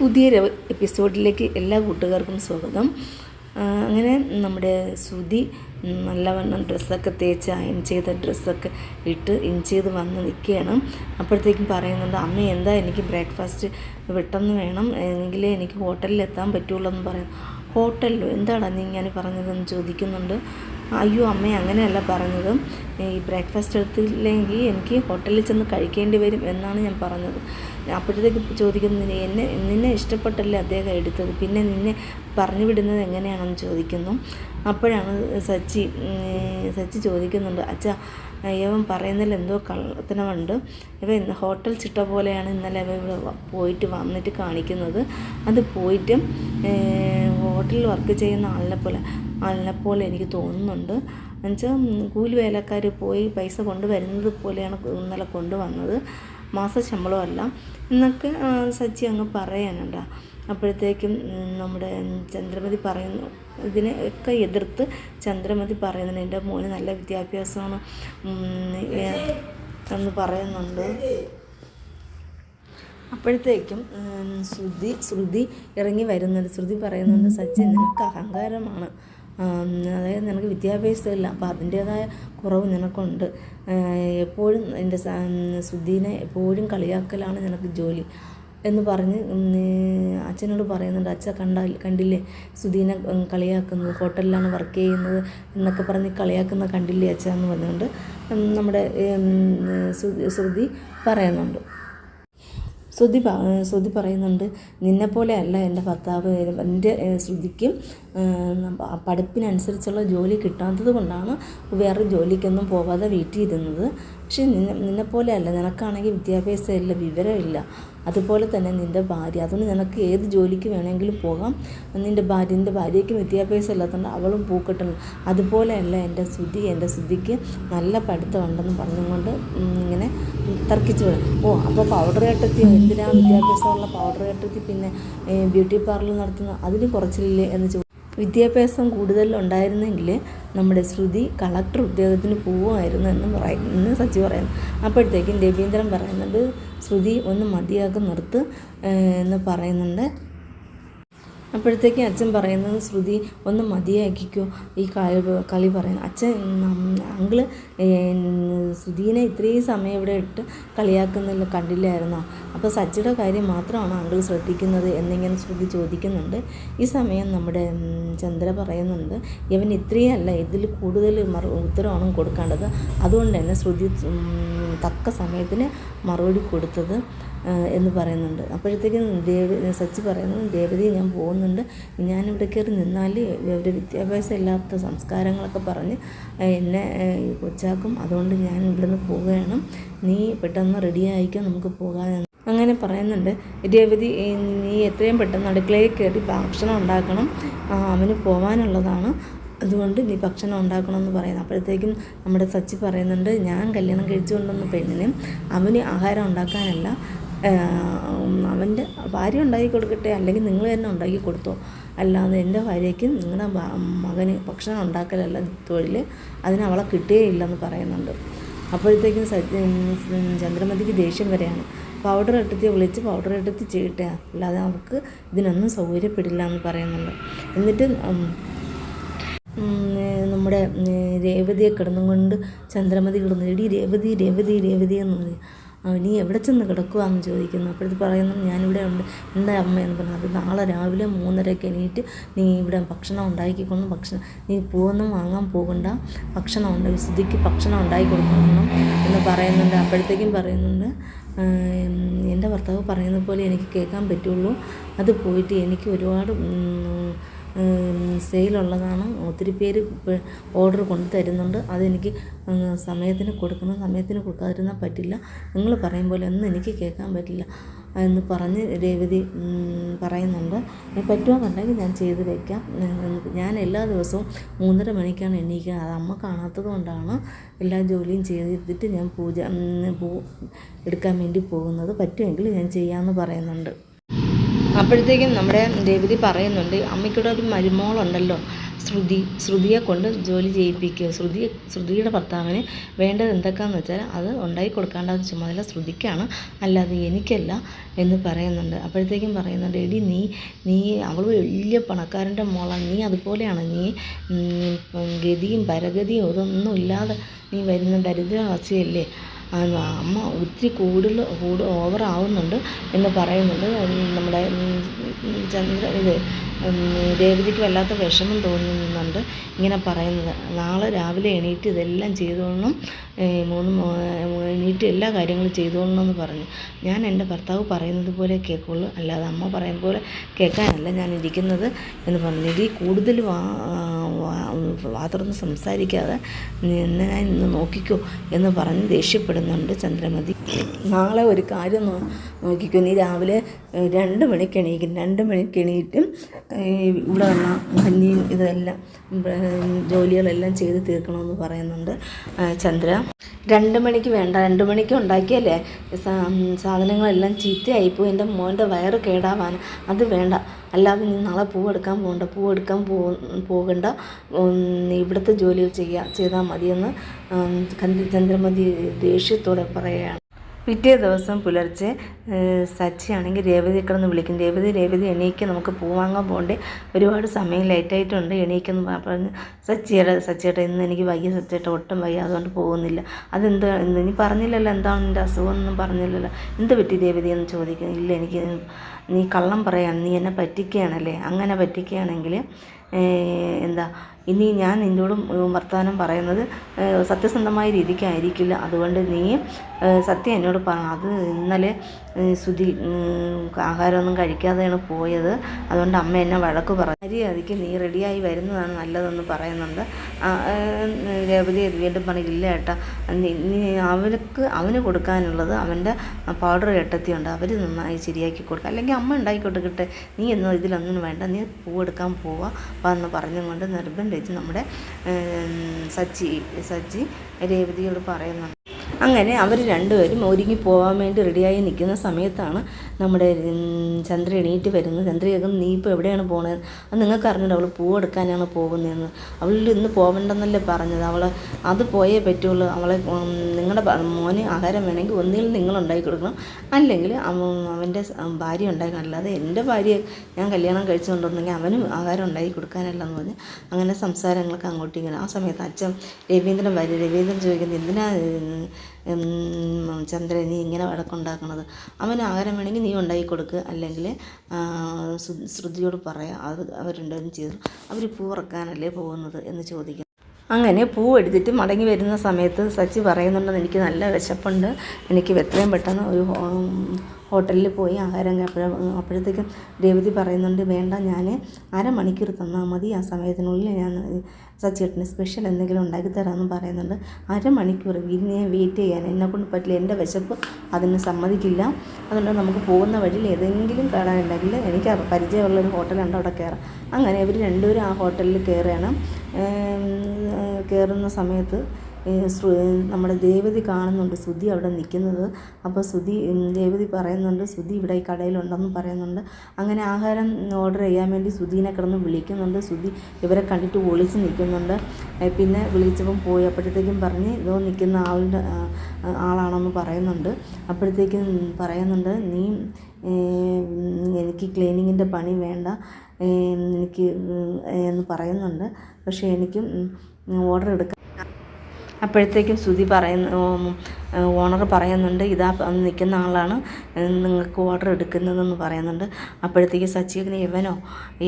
പുതിയൊരു എപ്പിസോഡിലേക്ക് എല്ലാ കൂട്ടുകാർക്കും സ്വാഗതം. അങ്ങനെ നമ്മുടെ ശ്രുതി നല്ലവണ്ണം ഡ്രസ്സൊക്കെ തേച്ച് അയൺ ചെയ്ത ഡ്രസ്സൊക്കെ ഇട്ട് ഇൻ ചെയ്ത് വന്ന് നിൽക്കുകയാണ്. അപ്പോഴത്തേക്കും പറയുന്നുണ്ട് അമ്മ എന്താ എനിക്ക് ബ്രേക്ക്ഫാസ്റ്റ് പെട്ടെന്ന് വേണം? എങ്കിലേ എനിക്ക് ഹോട്ടലിൽ എത്താൻ പറ്റുള്ളൂ എന്ന് പറയാം. ഹോട്ടലിലോ? എന്താണ് നീ ഇങ്ങനെ പറഞ്ഞതെന്ന് ചോദിക്കുന്നുണ്ട്. അയ്യോ അമ്മേ അങ്ങനെയല്ല പറഞ്ഞത്. ഈ ബ്രേക്ക്ഫാസ്റ്റ് എടുത്തില്ലെങ്കിൽ എനിക്ക് ഹോട്ടലിൽ ചെന്ന് കഴിക്കേണ്ടി വരും എന്നാണ് ഞാൻ പറഞ്ഞത്. അപ്പോഴത്തേക്ക് ചോദിക്കുന്നത് "നീ എന്നെ നിന്നെ ഇഷ്ടപ്പെട്ടല്ലേ അദ്ദേഹം എടുത്തത്? പിന്നെ നിന്നെ പറഞ്ഞു വിടുന്നത് എങ്ങനെയാണെന്ന് ചോദിക്കുന്നു. അപ്പോഴാണ് സച്ചി സച്ചി ചോദിക്കുന്നുണ്ട് അച്ഛാ ഇവൻ പറയുന്നതിൽ എന്തോ കള്ളത്തനമുണ്ട്. ഇവ ഇന്ന് ഹോട്ടൽ ചിട്ട പോലെയാണ് ഇന്നലെ ഇവ ഇവിടെ പോയിട്ട് വന്നിട്ട് കാണിക്കുന്നത്. അത് പോയിട്ട് ഹോട്ടലിൽ വർക്ക് ചെയ്യുന്ന ആളിനെ പോലെ ആളിനെ പോലെ എനിക്ക് തോന്നുന്നുണ്ട്. എന്നുവെച്ചാൽ കൂലി വേലക്കാർ പോയി പൈസ കൊണ്ടുവരുന്നത് പോലെയാണ് ഇന്നലെ കൊണ്ടുവന്നത്. മാസ ശമ്പളമല്ല എന്നൊക്കെ സച്ചി അങ്ങ് പറയാനുണ്ട. അപ്പോഴത്തേക്കും നമ്മുടെ ചന്ദ്രമതി പറയുന്നു ഇതിനെ ഒക്കെ എതിർത്ത് ചന്ദ്രമതി പറയുന്നുണ്ട് എന്റെ മോന് നല്ല വിദ്യാഭ്യാസമാണ്. എന്ന് പറയുന്നുണ്ട്. അപ്പോഴത്തേക്കും ശ്രുതി ശ്രുതി ഇറങ്ങി വരുന്നുണ്ട്. ശ്രുതി പറയുന്നുണ്ട് സച്ചിൻ നിനക്ക് അഹങ്കാരമാണ്. അതായത് നിനക്ക് വിദ്യാഭ്യാസമില്ല. അപ്പോൾ അതിന്റേതായ കുറവ് നിനക്കുണ്ട്. എപ്പോഴും എന്റെ സ- എപ്പോഴും കളിയാക്കലാണ് നിനക്ക് ജോലി എന്ന് പറഞ്ഞ് അച്ഛനോട് പറയുന്നുണ്ട്. അച്ഛൻ കണ്ട കണ്ടില്ലേ? സുധീനെ കളിയാക്കുന്നത് ഹോട്ടലിലാണ് വർക്ക് ചെയ്യുന്നത് എന്നൊക്കെ പറഞ്ഞ് കളിയാക്കുന്ന കണ്ടില്ലേ അച്ഛ? എന്ന് പറഞ്ഞുകൊണ്ട് നമ്മുടെ ശ്രുതി പറയുന്നുണ്ട്. ശ്രുതി ശ്രുതി പറയുന്നുണ്ട് നിന്നെപ്പോലെ അല്ല എന്റെ ഭർത്താവ്. എന്റെ ശ്രുതിക്കും പഠിപ്പിനനുസരിച്ചുള്ള ജോലി കിട്ടാത്തത് കൊണ്ടാണ് വേറെ ജോലിക്കൊന്നും പോവാതെ വീട്ടിൽ ഇരുന്നത് പക്ഷേ നിന്നെ നിന്നെപ്പോലെ അല്ല. നിനക്കാണെങ്കിൽ വിദ്യാഭ്യാസം ഇല്ല വിവരമില്ല. അതുപോലെ തന്നെ നിന്റെ ഭാര്യ. അതുകൊണ്ട് നിനക്ക് ഏത് ജോലിക്ക് വേണമെങ്കിലും പോകാം. നിന്റെ ഭാര്യ നിന്റെ ഭാര്യയ്ക്ക് വിദ്യാഭ്യാസം ഇല്ലാത്തതുകൊണ്ട് അവളും പൂക്കട്ടുള്ളൂ അതുപോലെയല്ല എന്റെ ശ്രുതി എന്റെ ശ്രുതിക്ക് നല്ല പഠിത്തമുണ്ടെന്ന് പറഞ്ഞുകൊണ്ട് ഇങ്ങനെ തർക്കിച്ചു വിടും ഓ അപ്പോൾ പൗഡർ കെട്ടത്തി എന്തിനാണ് വിദ്യാഭ്യാസമുള്ള പൗഡർ കെട്ടത്തി പിന്നെ ബ്യൂട്ടി പാർലർ നടത്തുന്ന? അതിന് കുറച്ചില്ലേ എന്ന് ചോദിച്ചു. വിദ്യാഭ്യാസം കൂടുതൽ ഉണ്ടായിരുന്നെങ്കിൽ നമ്മുടെ ശ്രുതി കളക്ടർ ഉദ്യോഗത്തിന് പോവുമായിരുന്നു എന്ന് പറയും എന്ന് സച്ചി പറയുന്നു. അപ്പോഴത്തേക്കും രവീന്ദ്രൻ പറയുന്നത് ശ്രുതി ഒന്ന് മതിയാക്കി നിർത്ത് എന്ന് പറയുന്നുണ്ട്. അപ്പോഴത്തേക്കും അച്ഛൻ പറയുന്നത് ശ്രുതി ഒന്ന് മതിയാക്കിക്കോ. ഈ കളി കളി പറയുന്നത് അച്ഛൻ അങ്കിൾ ശ്രുതിനെ ഇത്രയും സമയം ഇവിടെ ഇട്ട് കളിയാക്കുന്നില്ല കണ്ടില്ലായിരുന്നോ? അപ്പോൾ സച്ചിയുടെ കാര്യം മാത്രമാണ് അങ്കിൾ ശ്രദ്ധിക്കുന്നത് എന്നിങ്ങനെ ശ്രുതി ചോദിക്കുന്നുണ്ട്. ഈ സമയം നമ്മുടെ ചന്ദ്ര പറയുന്നുണ്ട് ഇവൻ ഇത്രയും അല്ല ഇതിൽ കൂടുതൽ മറു ഉത്തരവാണ് കൊടുക്കേണ്ടത്. അതുകൊണ്ട് തന്നെ ശ്രുതി തക്ക സമയത്തിന് മറുപടി കൊടുത്തത്. എന്ന് പറയുന്നുണ്ട്. അപ്പോഴത്തേക്കും ദേവി സച്ചി പറയുന്നു ദേവതി ഞാൻ പോകുന്നുണ്ട്. ഞാനിവിടെ കയറി നിന്നാൽ ഇവർ വിദ്യാഭ്യാസം ഇല്ലാത്ത സംസ്കാരങ്ങളൊക്കെ പറഞ്ഞ് എന്നെ കൊച്ചാക്കും. അതുകൊണ്ട് ഞാൻ ഇവിടുന്ന് പോവുകയാണ്. നീ പെട്ടെന്ന് റെഡി ആയിക്കോ? നമുക്ക് പോകാൻ അങ്ങനെ പറയുന്നുണ്ട്. രേവതി നീ എത്രയും പെട്ടെന്ന് അടുക്കളയിൽ കയറി ഭക്ഷണം ഉണ്ടാക്കണം. അവന് പോകാനുള്ളതാണ് അതുകൊണ്ട് നീ ഭക്ഷണം ഉണ്ടാക്കണമെന്ന് പറയുന്നു. അപ്പോഴത്തേക്കും നമ്മുടെ സച്ചി പറയുന്നുണ്ട് ഞാൻ കല്യാണം കഴിച്ചുകൊണ്ടുവന്ന പെണ്ണിന് അവന് ആഹാരം ഉണ്ടാക്കാനല്ല. അവന്റെ ഭാര്യ ഉണ്ടാക്കി കൊടുക്കട്ടെ അല്ലെങ്കിൽ നിങ്ങൾ തന്നെ ഉണ്ടാക്കി കൊടുത്തോ. അല്ലാതെ എന്റെ ഭാര്യയ്ക്ക് നിങ്ങളുടെ മകന് ഭക്ഷണം ഉണ്ടാക്കലല്ല തൊഴിൽ അതിന് അവളെ കിട്ടുകയില്ലെന്ന് പറയുന്നുണ്ട്. അപ്പോഴത്തേക്കും ചന്ദ്രമതിക്ക് ദേഷ്യം വരെയാണ്. പൗഡർ എടുത്തി വിളിച്ച് പൗഡർ എടുത്ത് ചെയ്യട്ടെ അല്ലാതെ അവർക്ക് ഇതിനൊന്നും സൗകര്യപ്പെടില്ല എന്ന് പറയുന്നുണ്ട്. എന്നിട്ട് നമ്മുടെ രേവതിയെ കിടന്നും കൊണ്ട് ചന്ദ്രമതി കിടന്നു. എടി രേവതി രേവതി രേവതി എന്ന് പറയും നീ എവിടെ ചെന്ന് കിടക്കുവാന്ന് ചോദിക്കുന്നു. അപ്പോഴത്തെ പറയുന്നു ഞാനിവിടെ ഉണ്ട് എന്താ അമ്മ പറഞ്ഞു. അത് നാളെ രാവിലെ മൂന്നരയ്ക്ക് എണീറ്റ് നീ ഇവിടെ ഭക്ഷണം ഉണ്ടാക്കിക്കൊണ്ട് ഭക്ഷണം നീ പൂവൊന്നും വാങ്ങാൻ പോകണ്ട. ഭക്ഷണം ഉണ്ട് വിശുദ്ധിക്ക് ഭക്ഷണം ഉണ്ടാക്കി കൊടുക്കണം എന്ന് പറയുന്നുണ്ട്. അപ്പോഴത്തേക്കും പറയുന്നുണ്ട് എന്റെ ഭർത്താവ് പറയുന്ന പോലെ എനിക്ക് കേൾക്കാൻ പറ്റുള്ളൂ. അത് പോയിട്ട് എനിക്ക് ഒരുപാട് സെയിലുള്ളതാണ് ഒത്തിരി പേര് ഓർഡർ കൊണ്ട് തരുന്നുണ്ട് അതെനിക്ക് സമയത്തിന് കൊടുക്കണം. സമയത്തിന് കൊടുക്കാതിരുന്നാൽ പറ്റില്ല. നിങ്ങൾ പറയും പോലെ ഒന്നും എനിക്ക് കേൾക്കാൻ പറ്റില്ല എന്ന് പറഞ്ഞ് രേവതി പറയുന്നുണ്ട്. "ഇനി പറ്റുമെന്നുണ്ടെങ്കിൽ ഞാൻ ചെയ്ത് വയ്ക്കാം ഞാൻ എല്ലാ ദിവസവും മൂന്നര മണിക്കാണ് എണീക്കുക അത് അമ്മ കാണാത്തത് കൊണ്ടാണ് എല്ലാ ജോലിയും ചെയ്തിട്ട് ഞാൻ പൂജ എടുക്കാൻ വേണ്ടി പോകുന്നത്. പറ്റുമെങ്കിൽ ഞാൻ ചെയ്യാമെന്ന് പറയുന്നുണ്ട്. അപ്പോഴത്തേക്കും നമ്മുടെ രേവതി പറയുന്നുണ്ട് അമ്മയ്ക്കൂടെ ഒരു മരുമോളുണ്ടല്ലോ. ശ്രുതി ശ്രുതിയെ കൊണ്ട് ജോലി ചെയ്യിപ്പിക്കുക ശ്രുതി ശ്രുതിയുടെ ഭർത്താവിന് വേണ്ടത് എന്തൊക്കെയാണെന്ന് വെച്ചാൽ അത് ഉണ്ടായി കൊടുക്കേണ്ട ചുമതല ശ്രുതിക്കാണ് അല്ലാതെ എനിക്കല്ല എന്ന് പറയുന്നുണ്ട്. അപ്പോഴത്തേക്കും പറയുന്നുണ്ട് എടി നീ നീ അവൾ വലിയ പണക്കാരന്റെ മോളാണ്. നീ അതുപോലെയാണ്. നീ ഗതിയും പരഗതിയും ഇതൊന്നും ഇല്ലാതെ നീ വരുന്ന ദരിദ്രവാസിയല്ലേ അമ്മ ഒത്തിരി കൂടുതൽ കൂട് ഓവർ ആവുന്നുണ്ട് എന്ന് പറയുന്നുണ്ട്. നമ്മുടെ ചന്ദ്ര ഇത് രേവതിക്ക് വല്ലാത്ത വിഷമം തോന്നുന്നുണ്ട്. ഇങ്ങനെ പറയുന്നത്. നാളെ രാവിലെ എണീറ്റ് ഇതെല്ലാം ചെയ്തോളണം. മൂന്ന് എണീറ്റ് എല്ലാ കാര്യങ്ങളും ചെയ്തോളണം എന്ന് പറഞ്ഞു. ഞാൻ എന്റെ ഭർത്താവ് പറയുന്നത് പോലെ കേൾക്കുള്ളൂ. അല്ലാതെ അമ്മ പറയുന്ന പോലെ കേൾക്കാനല്ല ഞാൻ ഇരിക്കുന്നത് എന്ന് പറഞ്ഞു. ഇതിൽ കൂടുതൽ വാ സംസാരിക്കാതെ എന്നെ ഞാൻ ഇന്ന് നോക്കിക്കോ എന്ന് പറഞ്ഞ് ദേഷ്യപ്പെടുന്നുണ്ട് ചന്ദ്രമതി. നാളെ ഒരു കാര്യം നോക്കിക്കോ. നീ രാവിലെ രണ്ട് മണിക്ക് എണീക്കും. രണ്ട് മണിക്ക് എണീറ്റും ഇവിടെ വന്ന കഞ്ഞിയും ഇതെല്ലാം ജോലികളെല്ലാം ചെയ്ത് തീർക്കണമെന്ന് പറയുന്നുണ്ട് ചന്ദ്ര. രണ്ട് മണിക്ക് വേണ്ട രണ്ട് മണിക്ക് ഉണ്ടാക്കിയല്ലേ? സാധനങ്ങളെല്ലാം ചീത്തയായിപ്പോയി. എന്റെ മോന്റെ വയറ് കേടാവാൻ അത് വേണ്ട. അല്ലാതെ നീ നാളെ പൂവെടുക്കാൻ പോകണ്ട. പൂവെടുക്കാൻ പോകണ്ട ഇവിടുത്തെ ജോലി ചെയ്യുക ചെയ്താൽ മതിയെന്ന് ചന്ദ്രമതി ദേഷ്യത്തോടെ പറയുകയാണ്. പിറ്റേ ദിവസം പുലർച്ചെ സച്ചിയാണെങ്കിൽ രേവതി കിടന്ന് വിളിക്കും. രേവതി രേവതി എണീക്ക് നമുക്ക് പൂവാങ്ങാൻ പോകണ്ടേ? ഒരുപാട് സമയം ലേറ്റായിട്ടുണ്ട് എണീക്കെന്ന് പറഞ്ഞ് സച്ചിയുടെ സച്ചിയേട്ട ഇന്ന് എനിക്ക് വയ്യ സച്ചിയേട്ട ഒട്ടും വയ്യ അതുകൊണ്ട് പോകുന്നില്ല. അതെന്താ എന്ത് നീ പറഞ്ഞില്ലല്ലോ എന്താണ് നിന്റെ അസുഖം പറഞ്ഞില്ലല്ലോ. എന്ത് പറ്റി രേവതി എന്ന് ചോദിക്കുന്നു. ഇല്ല എനിക്ക് നീ കള്ളം പറയാണ് നീ എന്നെ പറ്റിക്കുകയാണല്ലേ? അങ്ങനെ പറ്റിക്കുകയാണെങ്കിൽ എന്താ ഇനി ഞാൻ നിന്നോടും വർത്തമാനം പറയുന്നത് സത്യസന്ധമായ രീതിക്കായിരിക്കില്ല. അതുകൊണ്ട് നീ സത്യം എന്നോട് പറ. അത് ഇന്നലെ ഉം, ആഹാരമൊന്നും കഴിക്കാതെയാണ് പോയത്. അതുകൊണ്ട് അമ്മ എന്നെ വഴക്ക് പറഞ്ഞു മര്യാദയ്ക്ക് നീ റെഡിയായി വരുന്നതാണ് നല്ലതെന്ന് പറയുന്നുണ്ട്. രേവതി വീണ്ടും പറഞ്ഞു ഇല്ല ഏട്ടാ അവർക്ക് അവന് കൊടുക്കാനുള്ളത് അവന്റെ പൗഡർ ഏട്ടത്തിയുണ്ട്. അവർ നന്നായി ശരിയാക്കി കൊടുക്കുക അല്ലെങ്കിൽ അമ്മ ഉണ്ടാക്കി കൊടുക്കട്ടെ നീ എന്നും ഇതിലൊന്നും വേണ്ട. നീ പൂവെടുക്കാൻ പോവാ എന്ന് പറഞ്ഞുകൊണ്ട് നിർബന്ധിച്ച് നമ്മുടെ സച്ചി സച്ചി രേവതിയോട് പറയുന്നുണ്ട് അങ്ങനെ അവർ രണ്ടുപേരും ഒരുങ്ങി പോകാൻ വേണ്ടി റെഡിയായി നിൽക്കുന്ന സമയത്താണ് നമ്മുടെ ചന്ദ്ര എണീറ്റ് വരുന്നു. ചന്ദ്ര നീ ഇപ്പോൾ എവിടെയാണ് പോണത് അത് നിങ്ങൾക്ക് അറിഞ്ഞിട്ട് അവൾ പൂവെടുക്കാനാണ് പോകുന്നതെന്ന്. അവൾ ഇന്ന് പോകണ്ടെന്നല്ലേ പറഞ്ഞത്. അവൾ അത് പോയേ പറ്റുള്ളൂ. അവളെ നിങ്ങളുടെ മോന് ആഹാരം വേണമെങ്കിൽ ഒന്നുകിൽ നിങ്ങൾ ഉണ്ടാക്കി കൊടുക്കണം. അല്ലെങ്കിൽ അവൻ അവന്റെ ഭാര്യ ഉണ്ടാക്കണം. അല്ലാതെ എന്റെ ഭാര്യ ഞാൻ കല്യാണം കഴിച്ചുകൊണ്ടിരുന്നെങ്കിൽ അവനും ആഹാരം ഉണ്ടാക്കി കൊടുക്കാനല്ല എന്ന് പറഞ്ഞ് അങ്ങനെ സംസാരങ്ങളൊക്കെ അങ്ങോട്ടും ഇങ്ങനെ ആ സമയത്ത് അച്ഛൻ രവീന്ദ്രൻ വരും. രവീന്ദ്രൻ ചോദിക്കുന്നത് എന്തിനാ ചന്ദ്രൻ നീ ഇങ്ങനെ വഴക്കുണ്ടാക്കണത്? അവന് ആഹാരം വേണമെങ്കിൽ നീ ഉണ്ടാക്കി കൊടുക്കുക അല്ലെങ്കിൽ ശ്രുതിയോട് പറയാം അത് അവർ രണ്ടുപേരും ചെയ്തു അവർ പൂറക്കാനല്ലേ പോകുന്നത് എന്ന് ചോദിക്കുന്നു. അങ്ങനെ പൂ എടുത്തിട്ട് മടങ്ങി വരുന്ന സമയത്ത് സച്ചി പറയുന്നുണ്ടെന്ന് എനിക്ക് നല്ല വിശപ്പുണ്ട്. എനിക്ക് എത്രയും പെട്ടെന്ന് ഒരു ഹോട്ടലിൽ പോയി ആഹാരം അപ്പോഴത്തേക്കും രേവതി പറയുന്നുണ്ട് വേണ്ട ഞാൻ അരമണിക്കൂർ തന്നാൽ മതി ആ സമയത്തിനുള്ളിൽ ഞാൻ സച്ചേട്ടന് സ്പെഷ്യൽ എന്തെങ്കിലും ഉണ്ടാക്കി തരാമെന്ന് പറയുന്നുണ്ട്. അരമണിക്കൂർ ഇനി വെയിറ്റ് ചെയ്യാൻ എന്നെ കൊണ്ട് പറ്റില്ല എന്റെ വിശപ്പ് അതിന് സമ്മതിക്കില്ല. അതുകൊണ്ട് നമുക്ക് പോകുന്ന വഴിയിൽ ഏതെങ്കിലും കാണാനുണ്ടെങ്കിൽ എനിക്ക് പരിചയമുള്ളൊരു ഹോട്ടലുണ്ട് അവിടെ കയറാം. അങ്ങനെ ഇവർ രണ്ടുപേരും ആ ഹോട്ടലിൽ കയറുകയാണ്. കയറുന്ന സമയത്ത് നമ്മുടെ ദേവതി കാണുന്നുണ്ട് സുധി അവിടെ നിൽക്കുന്നത്. അപ്പോൾ സുധി ദേവതി പറയുന്നുണ്ട് സുധി ഇവിടെ ഈ കടയിലുണ്ടെന്ന് പറയുന്നുണ്ട്. അങ്ങനെ ആഹാരം ഓർഡർ ചെയ്യാൻ വേണ്ടി സുധീനെ കിടന്ന് വിളിക്കുന്നുണ്ട്. സുധി ഇവരെ കണ്ടിട്ട് ഒളിച്ച് നിൽക്കുന്നുണ്ട്. പിന്നെ വിളിച്ചപ്പം പോയി അപ്പോഴത്തേക്കും പറഞ്ഞ് ഇതോ നിൽക്കുന്ന ആളുടെ ആളാണെന്ന് പറയുന്നുണ്ട്. അപ്പോഴത്തേക്കും പറയുന്നുണ്ട് നീ എനിക്ക് ക്ലീനിങ്ങിന്റെ പണി വേണ്ട എനിക്ക് എന്ന് പറയുന്നുണ്ട്. പക്ഷേ എനിക്കും ഓർഡർ എടുക്കാൻ അപ്പോഴത്തേക്കും ശ്രുതി പറയുന്നു ഓണർ പറയുന്നുണ്ട് ഇതാ നിൽക്കുന്ന ആളാണ് നിങ്ങൾക്ക് ഓർഡർ എടുക്കുന്നതെന്ന് പറയുന്നുണ്ട്. അപ്പോഴത്തേക്ക് സച്ചിന് യവനോ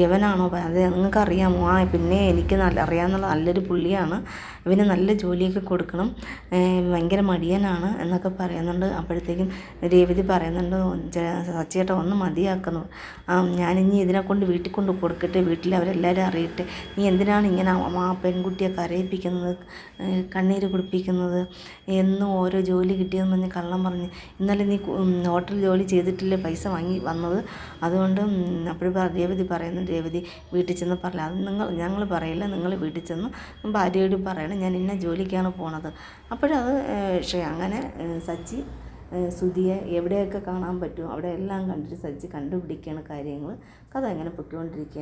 യവനാണോ അത് നിങ്ങൾക്ക് അറിയാമോ ആ പിന്നെ എനിക്ക് നല്ല അറിയാമെന്നുള്ള നല്ലൊരു പുള്ളിയാണ്. ഇവന് നല്ല ജോലിയൊക്കെ കൊടുക്കണം. ഭയങ്കര മടിയനാണ് എന്നൊക്കെ പറയുന്നുണ്ട്. അപ്പോഴത്തേക്കും രേവതി പറയുന്നുണ്ട് സച്ചിയേട്ട ഒന്ന് മതിയാക്കുന്നു. ഞാനിനി ഇതിനെ കൊണ്ട് വീട്ടിൽ കൊണ്ട് കൊടുക്കട്ടെ. വീട്ടിൽ അവരെല്ലാവരും അറിയട്ടെ. നീ എന്തിനാണ് ഇങ്ങനെ ആ പെൺകുട്ടിയെ കരയിപ്പിക്കുന്നത്? കണ്ണീര് കുടിപ്പിക്കുന്നത്? എന്നും ഓരോ ജോലി കിട്ടിയെന്ന് പറഞ്ഞ് കള്ളം പറഞ്ഞ് ഇന്നലെ നീ ഹോട്ടൽ ജോലി ചെയ്തിട്ടില്ലേ? പൈസ വാങ്ങി വന്നത്. അതുകൊണ്ട് അപ്പോഴും രേവതി പറയുന്നു രേവതി വീട്ടിൽ ചെന്ന് പറയില്ല അത് നിങ്ങൾ ഞങ്ങൾ പറയില്ല. നിങ്ങൾ വീട്ടിൽ ചെന്ന് ഭാര്യയോട് പറയണം. ഞാൻ ഇന്ന ജോലിക്കാണ് പോണത്. അപ്പോഴത് പക്ഷേ അങ്ങനെ സച്ചി സുധിയെ എവിടെയൊക്കെ കാണാൻ പറ്റുമോ അവിടെ എല്ലാം കണ്ടിട്ട് സച്ചി കണ്ടുപിടിക്കുകയാണ് കാര്യങ്ങൾ കഥ അങ്ങനെ പൊയ്ക്കൊണ്ടിരിക്കുകയാണ്.